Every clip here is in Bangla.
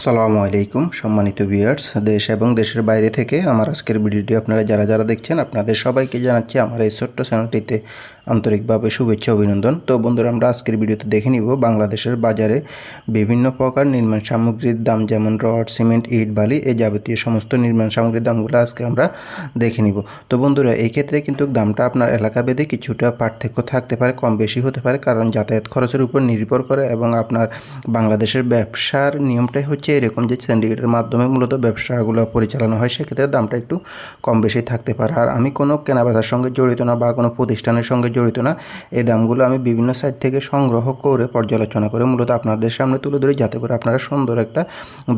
আসসালামু আলাইকুম, সম্মানিত ভিউয়ার্স দেশ এবং দেশের বাইরে থেকে আমার আজকের ভিডিওটি আপনারা যারা যারা দেখছেন, আপনাদের সবাইকে জানাচ্ছি আমার এই ছোট্ট চ্যানেলটিতে আন্তরিকভাবে শুভেচ্ছা, অভিনন্দন। তো বন্ধুরা, আমরা আজকের ভিডিওতে দেখে নিব বাংলাদেশের বাজারে বিভিন্ন প্রকার নির্মাণ সামগ্রীর দাম, যেমন রড, সিমেন্ট, ইট, বালি এই যাবতীয় সমস্ত নির্মাণ সামগ্রীর দামগুলো আজকে আমরা দেখে নিব। তো বন্ধুরা, এই ক্ষেত্রে কিন্তু দামটা আপনার এলাকা ভেদে কিছুটা পার্থক্য থাকতে পারে, কম বেশি হতে পারে, কারণ যাতায়াত খরচের উপর নির্ভর করে এবং আপনার বাংলাদেশের ব্যবসার নিয়মটাই হচ্ছে এরকম যে সিন্ডিকেটের মাধ্যমে মূলত ব্যবসাগুলো পরিচালনা হয়, সেক্ষেত্রে দামটা একটু কম বেশি থাকতে পারে। আর আমি কোনো কেনাবেচার সঙ্গে জড়িত না বা কোনো প্রতিষ্ঠানের সঙ্গে জড়িত না, এই দামগুলো আমি বিভিন্ন সাইট থেকে সংগ্রহ করে, পর্যালোচনা করে মূলত আপনাদের সামনে তুলে ধরি, যাতে করে আপনারা সুন্দর একটা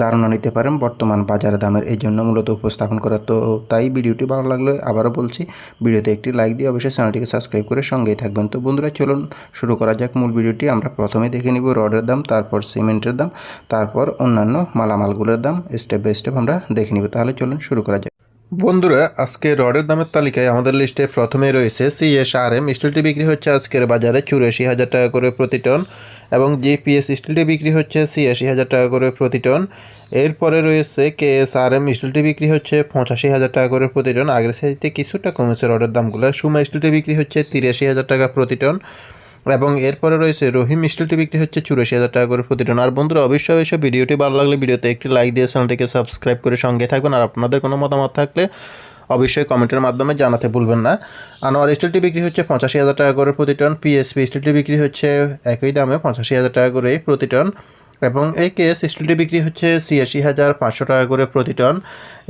ধারণা নিতে পারেন বর্তমান বাজার দামের। এই জন্য মূলত উপস্থাপন করা তো তাই ভিডিওটি ভালো লাগলে আবারও বলছি, ভিডিওতে একটি লাইক দিয়ে অবশ্যই চ্যানেলটিকে সাবস্ক্রাইব করে সঙ্গেই থাকবেন। তো বন্ধুরা, চলুন শুরু করা যাক মূল ভিডিওটি। আমরা প্রথমে দেখে নিব রডের দাম, তারপর সিমেন্টের দাম, তারপর অন্যান্য মালামালগুলোর দাম স্টেপ বাই স্টেপ আমরা দেখে নিব। তাহলে চলুন শুরু করা যাক। বন্ধুরা, আজকে রডের দামের তালিকায় আমাদের লিস্টে প্রথমে রয়েছে সিএসআরএম স্টিলটি বিক্রি হচ্ছে আজকের বাজারে চুরাশি হাজার টাকা করে প্রতি টন এবং জিপিএস স্টিলটি বিক্রি হচ্ছে ছিয়াশি হাজার টাকা করে প্রতি টন। এরপরে রয়েছে কেএসআরএম স্টিলটি বিক্রি হচ্ছে পঁচাশি হাজার টাকা করে প্রতি টন। আগের সাইজতে কিছুটা কমেছে রডের দামগুলো। সুমা স্টিলটি বিক্রি হচ্ছে তিরাশি হাজার টাকা প্রতি টন। এবং এরপরে রয়েছে রহিম স্টিলটি বিক্রি হচ্ছে চুরাশি হাজার টাকা করে প্রতিটন আর বন্ধুরা, অবশ্যই অবশ্যই ভিডিওটি ভালো লাগলে ভিডিওতে একটি লাইক দিয়ে চ্যানেলটিকে সাবস্ক্রাইব করে সঙ্গে থাকবেন। আর আপনাদের কোনো মতামত থাকলে অবশ্যই কমেন্টের মাধ্যমে জানাতে ভুলবেন না। আনোয়ার স্টিলটি বিক্রি হচ্ছে পঁচাশি হাজার টাকা করে প্রতিটন পিএসপি স্টিলটি বিক্রি হচ্ছে একই দামে পঁচাশি হাজার টাকা করে প্রতি টন এবং এই কেস স্টিলটি বিক্রি হচ্ছে ছিয়াশি হাজার পাঁচশো টাকা করে প্রতি টন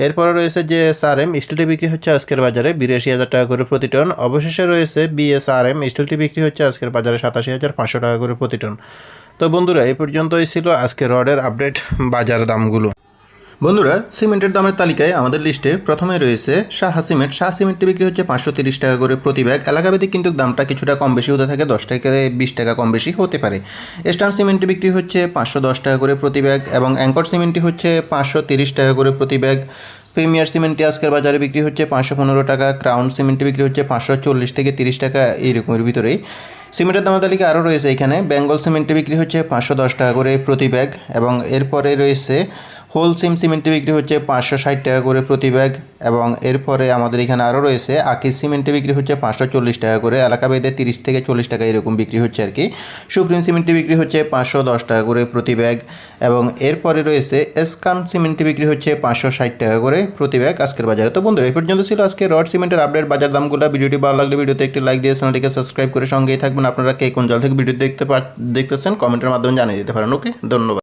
এরপরে রয়েছে যে এসআরএম স্টিলটি বিক্রি হচ্ছে আজকের বাজারে বিরাশি হাজার টাকা করে প্রতি টন অবশেষে রয়েছে বিএসআরএম স্টিলটি বিক্রি হচ্ছে আজকের বাজারে সাতাশি হাজার পাঁচশো টাকা করে প্রতি টন তো বন্ধুরা, এই পর্যন্তই ছিল আজকের রডের আপডেট বাজার দামগুলো। বন্ধুরা, সিমেন্টের দামের তালিকায় আমাদের লিস্টে প্রথমে রয়েছে শাহা সিমেন্ট। শাহ সিমেন্টটি বিক্রি হচ্ছে পাঁচশো তিরিশ টাকা করে প্রতি ব্যাগ এলাকাভেদে কিন্তু দামটা কিছুটা কম বেশি হতে থাকে, দশ থেকে বিশ টাকা কম বেশি হতে পারে। স্টার সিমেন্টটি বিক্রি হচ্ছে পাঁচশো দশ টাকা করে প্রতি ব্যাগ এবং অ্যাঙ্কর সিমেন্টটি হচ্ছে পাঁচশো তিরিশ টাকা করে প্রতি ব্যাগ প্রিমিয়ার সিমেন্টটি আজকের বাজারে বিক্রি হচ্ছে পাঁচশো পনেরো টাকা ক্রাউন সিমেন্টটি বিক্রি হচ্ছে পাঁচশো চল্লিশ থেকে তিরিশ টাকা এইরকমের ভিতরেই। সিমেন্টের দামের তালিকা আরও রয়েছে এখানে। বেঙ্গল সিমেন্টটি বিক্রি হচ্ছে পাঁচশো দশ টাকা করে প্রতি ব্যাগ এবং এরপরে রয়েছে হোল সিম সিমেন্টটি বিক্রি হচ্ছে পাঁচশো ষাট টাকা করে প্রতি ব্যাগ এবং এরপরে আমাদের এখানে আরও রয়েছে আকিস সিমেন্টটি বিক্রি হচ্ছে পাঁচশো চল্লিশ টাকা করে এলাকা বেদে তিরিশ থেকে চল্লিশ টাকা এরকম বিক্রি হচ্ছে আর কি। সুপ্রিম সিমেন্টটি বিক্রি হচ্ছে পাঁচশো দশ টাকা করে প্রতি ব্যাগ এবং এরপরে রয়েছে এসকান সিমেন্টটি বিক্রি হচ্ছে পাঁচশো ষাট টাকা করে প্রতি ব্যাগ আজকের বাজারে। তো বন্ধুরা, এই পর্যন্ত ছিল আজকে রড সিমেন্টের আপডেট বাজার দামগুলো, ভিডিওটি ভালো লাগলে ভিডিওতে একটি লাইক দিয়ে চ্যানেলটিকে সাবস্ক্রাইব করে সঙ্গেই থাকবেন। আপনারা কে কোন জল থেকে ভিডিও দেখতে দেখতেছেন, কমেন্টের মাধ্যমে জানিয়ে দিতে পারেন। ওকে ধন্যবাদ।